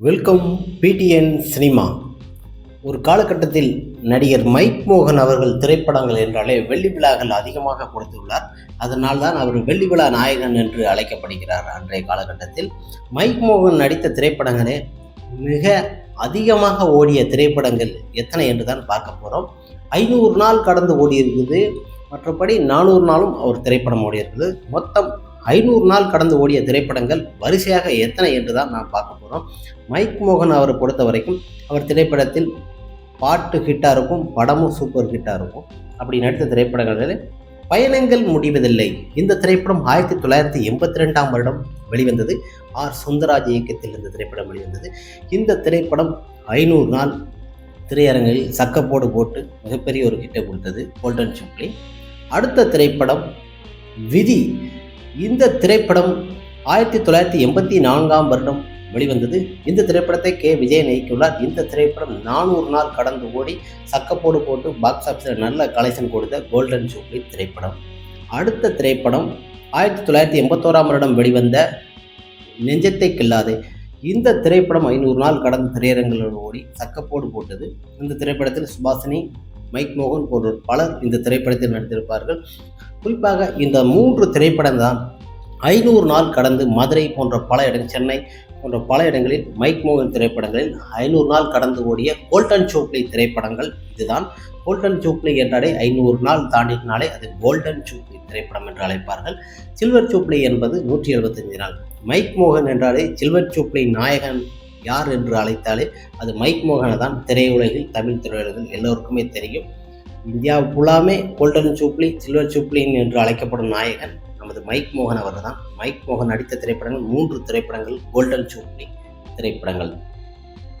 Welcome PTN cinema ஒரு காலகட்டத்தில் நடிகர் மைக் மோகன் அவர்கள் திரைப்படங்கள் என்றாலே வெள்ளி விழாக்கள் அதிகமாக கொடுத்துள்ளார். அதனால் தான் அவர் வெள்ளி விழா நாயகன் என்று அழைக்கப்படுகிறார். அன்றைய காலகட்டத்தில் மைக் மோகன் நடித்த திரைப்படங்களே மிக அதிகமாக ஓடிய திரைப்படங்கள் எத்தனை என்று தான் பார்க்க போகிறோம் ஐநூறு நாள் கடந்து ஓடி இருக்குது மற்றபடி நானூறு நாளும் அவர் திரைப்படம் ஓடி இருக்குது மொத்தம் ஐநூறு நாள் கடந்து ஓடிய திரைப்படங்கள் வரிசையாக எத்தனை என்று தான் நான் பார்க்க போகிறோம் மைக் மோகன் அவரை பொறுத்த வரைக்கும் அவர் திரைப்படத்தில் பாட்டு ஹிட்டாக இருக்கும் படமும் சூப்பர் ஹிட்டாக இருக்கும். அப்படி நடித்த திரைப்படங்களில் பயணங்கள் முடிவதில்லை. இந்த திரைப்படம் ஆயிரத்தி தொள்ளாயிரத்தி எண்பத்தி ரெண்டாம் வருடம் வெளிவந்தது. ஆர். சுந்தராஜ் இயக்கத்தில் இந்த திரைப்படம் வெளிவந்தது. இந்த திரைப்படம் ஐநூறு நாள் திரையரங்கில் சக்கப்போடு போட்டு மிகப்பெரிய ஒரு கிட்ட கொடுத்தது கோல்டன் சுப்ளி அடுத்த திரைப்படம் விதி. இந்த திரைப்படம் ஆயிரத்தி தொள்ளாயிரத்தி எண்பத்தி நான்காம் வருடம் வெளிவந்தது. இந்த திரைப்படத்தை கே. விஜயன் இயக்கியுள்ளார். இந்த திரைப்படம் நானூறு நாள் கடந்து ஓடி சக்கப்போடு போட்டு பாக்ஸ் ஆஃபீஸில் நல்ல கலெக்ஷன் கொடுத்த கோல்டன் ஜூப்ளி திரைப்படம். அடுத்த திரைப்படம் ஆயிரத்தி தொள்ளாயிரத்தி எண்பத்தோராம் வருடம் வெளிவந்த நெஞ்சத்தை கில்லாதே இந்த திரைப்படம் ஐநூறு நாள் கடந்த திரையரங்கில் ஓடி சக்கப்போடு போட்டது. இந்த திரைப்படத்தில் சுபாஷினி மைக் மோகன் போன்ற பலர் இந்த திரைப்படத்தில் நடித்திருப்பார்கள். குறிப்பாக இந்த மூன்று திரைப்படம் தான் ஐநூறு நாள் கடந்து மதுரை போன்ற பல இடம் சென்னை போன்ற பல இடங்களில் மைக் மோகன் திரைப்படங்களில் ஐநூறு நாள் கடந்து ஓடிய கோல்டன் சோப்ளி திரைப்படங்கள் இதுதான். கோல்டன் சூப்ளி என்றாலே ஐநூறு நாள் தாண்டினாலே அது கோல்டன் சூப்ளி திரைப்படம் என்று அழைப்பார்கள். சில்வர் சூப்ளி என்பது நூற்றி எழுபத்தஞ்சு நாள். மைக் மோகன் என்றாலே சில்வர் சூப்ளி நாயகன் யார் என்று அழைத்தாலே அது மைக் மோகனை தான் திரையுலகில் தமிழ் திரையுலகில் எல்லோருக்குமே தெரியும். இந்தியா ஃபுல்லாமே கோல்டன் சூப்ளி சில்வர் சூப்ளின் என்று அழைக்கப்படும் நாயகன் நமது மைக் மோகன் அவர் தான் மைக் மோகன் நடித்த திரைப்படங்கள் மூன்று திரைப்படங்கள் கோல்டன் சூப்ளி திரைப்படங்கள்.